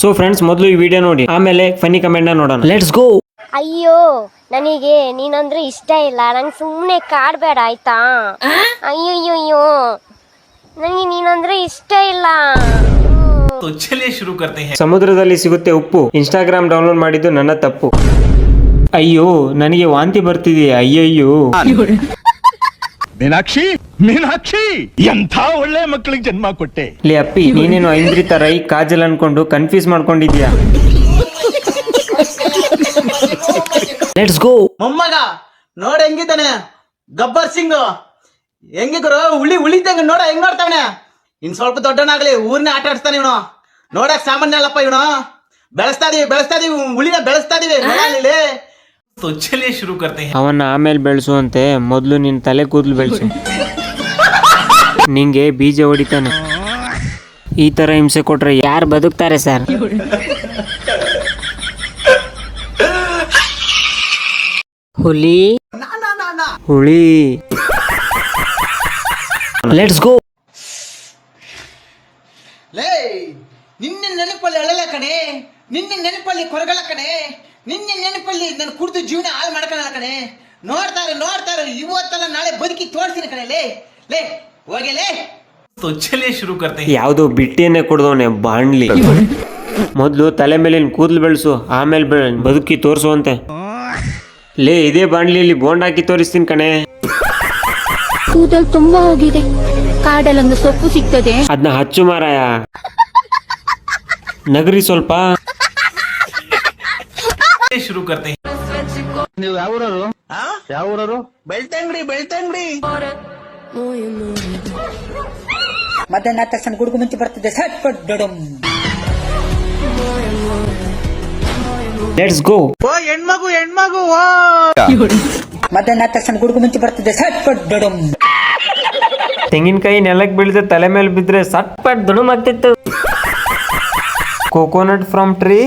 So friends ಮೊದಲು ಈ video ನೋಡಿ. ಆಮೇಲೆ ಫನಿ ಕಮೆಂಟ್ ನೋಡೋಣ. ಲೆಟ್ಸ್ ಗೋ ಅಯ್ಯೋ ನನಗೆ ನೀನಂದ್ರೆ ಇಷ್ಟ ಇಲ್ಲ. ನಂಗೆ ಸುಮ್ಮನೆ ಕಾಡ್ಬೇಡ ಆಯ್ತಾ? ಅಯ್ಯಯ್ಯೋ ಅಯ್ಯೋ ನನಗೆ ನೀನಂದ್ರೆ ಇಷ್ಟ ಇಲ್ಲ. ಸಮುದ್ರದಲ್ಲಿ ಸಿಗುತ್ತೆ ಉಪ್ಪು. ಇನ್ಸ್ಟಾಗ್ರಾಮ್ ಡೌನ್ಲೋಡ್ ಮಾಡಿದ್ದು ನನ್ನ ತಪ್ಪು. ಅಯ್ಯೋ ನನಗೆ ವಾಂತಿ ಬರ್ತಿದೆಯಾ? ಅಯ್ಯಯ್ಯೋ. ಮೀನಾಕ್ಷಿ ಮೀನಾಕ್ಷಿ! ಎಂಥ ಒಳ್ಳೆ ಮಕ್ಕಳಿಗೆ ಜನ್ಮ ಕೊಟ್ಟೆ? ಲೇ ಅಪ್ಪಿ ನೀನೇನು ಐಂದ್ರಿ ತರ ಈ ಕಾಜಲ್ ಅನ್ಕೊಂಡು ಕನ್ಫ್ಯೂಸ್ ಮಾಡ್ಕೊಂಡಿದ್ಯಾ ಲೆಟ್ಸ್ ಗೋ ಮೊಮ್ಮಗ ನೋಡ ಹೆಂಗಿದ್ದಾನೆ? ಗಬ್ಬರ್ ಸಿಂಗ್. ಹೆಂಗಿದ್ರು ಉಳಿ ಉಳಿತಂಗ ನೋಡ ಹೆಂಗ್ ನೋಡ್ತಾವನೆ ಇನ್ ಸ್ವಲ್ಪ ದೊಡ್ಡನಾಗ್ಲಿ ಊರ್ನ ಆಟ ಆಡ್ಸ್ತಾನೆ ಇವನು. ನೋಡಕ್ ಸಾಮಾನ್ಯ ಅಲ್ಲಪ್ಪ ಇವನು. ಬೆಳೆಸ್ತಾ ಇದೀವಿ ಬೆಳೆಸ್ತಾ ಇದೀವಿ ಉಳಿನ ಬೆಳೆಸ್ತಾ ಇದೀವಿ. ನೋಡಲ್ಲಿ तो चलिए शुरू करते हैं ಅವನ್ನ ಆಮೇಲೆ ಬೆಳೆಸುವಂತೆ ಮೊದಲು ನಿನ್ನ ತಲೆ ಕೂದಲು ಬೆಳೆಸು ನಿಂಗೆ ಬೀಜ ಹೊಡಿತಾನೆ ಈ ತರ ಹಿಂಸೆ ಕೊಟ್ರೆ ಯಾರು ಬದುಕ್ತಾರೆ ಸರ್ ಹುಲಿ ಹುಳಿ ಲೆಟ್ಸ್ ಗೋ ಲೇ ನಿನ್ನೆ ನೆನಪಲ್ಲಿ ಅಳಲ ಕಣೆ ನಿನ್ನೆ ನೆನಪಲ್ಲಿ ಕೊರಗಲ ಕಣೆ ನಿನ್ನೆ ನೆನಪಲ್ಲಿ ನನ್ನ ಕುಡಿದು ಜೀವನ ಹಾಳು ಮಾಡ್ಕೊಳ್ಳ ಕಣೆ ನೋಡ್ತಾರೆ ನೋಡ್ತಾರೆ ಇವತ್ತಲ್ಲ ನಾಳೆ ಬದುಕಿ ತೋರಿಸ್ತೀನಿ ಕಣೆ ಲೇ ಲೇ ಹೋಗಲೇ तो चलिए शुरू करते हैं ಯಾವುದೋ ಬಿಟ್ಟಿಯನ್ನೇ ಕೊಡ್ದವನೆ ಬಾಣ್ಲಿ ಮೊದಲು ತಲೆ ಮೇಲಿನ ಕೂದಲು ಬೆಳೆಸು ಆಮೇಲೆ ಬೆಳ ಬದುಕಿ ತೋರಿಸುವಂತೆ ಲೇ ಇದೇ ಬಾಣ್ಲಿಯಲ್ಲಿ ಬೋಂಡ್ ಹಾಕಿ ತೋರಿಸ್ತೀನಿ ಕಣೆ ಕೂದಲು ತುಂಬಾ ಹೋಗಿದೆ ಕಾಡಲ್ಲೊಂದು ಸೊಪ್ಪು ಸಿಗ್ತದೆ ಅದನ್ನ ಹಚ್ಚು ಮಾರಾಯ ನಗರಿ ಸ್ವಲ್ಪ चलिए शुरू करते हैं ನೀವು ಯಾವೂರರು ಯಾವೂರರು ಬೆಳ್ತಂಗ್ಡಿ ಬೆಳ್ತಂಗ್ಡಿ ಮಧ್ಯಾಹ್ನ ಆದ ತಕ್ಷಣ ಗುಡುಗು ಮುಂಚೆ ಬರ್ತದೆ ಸಟ್ ಪಟ್ ಡಡಮ್ ಲೆಟ್ಸ್ ಗೋ ಓ ಹೆಣ್ಮಗು ಹೆಣ್ಮಗು ಓ ಮಧ್ಯಾಹ್ನ ಆದ ತಕ್ಷಣ ಗುಡುಗು ಮುಂಚೆ ಬರ್ತದೆ ಸಟ್ ಪಟ್ ಡಡಮ್ ತೆಂಗಿನಕಾಯಿ ನೆಲಕ್ಕೆ ಬೀಳದೆ ತಲೆ ಮೇಲೆ ಬಿದ್ರೆ ಸಟ್ ಪಟ್ ದುಡುಮಾಗ್ತಿತ್ತು coconut from tree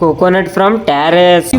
coconut from terrace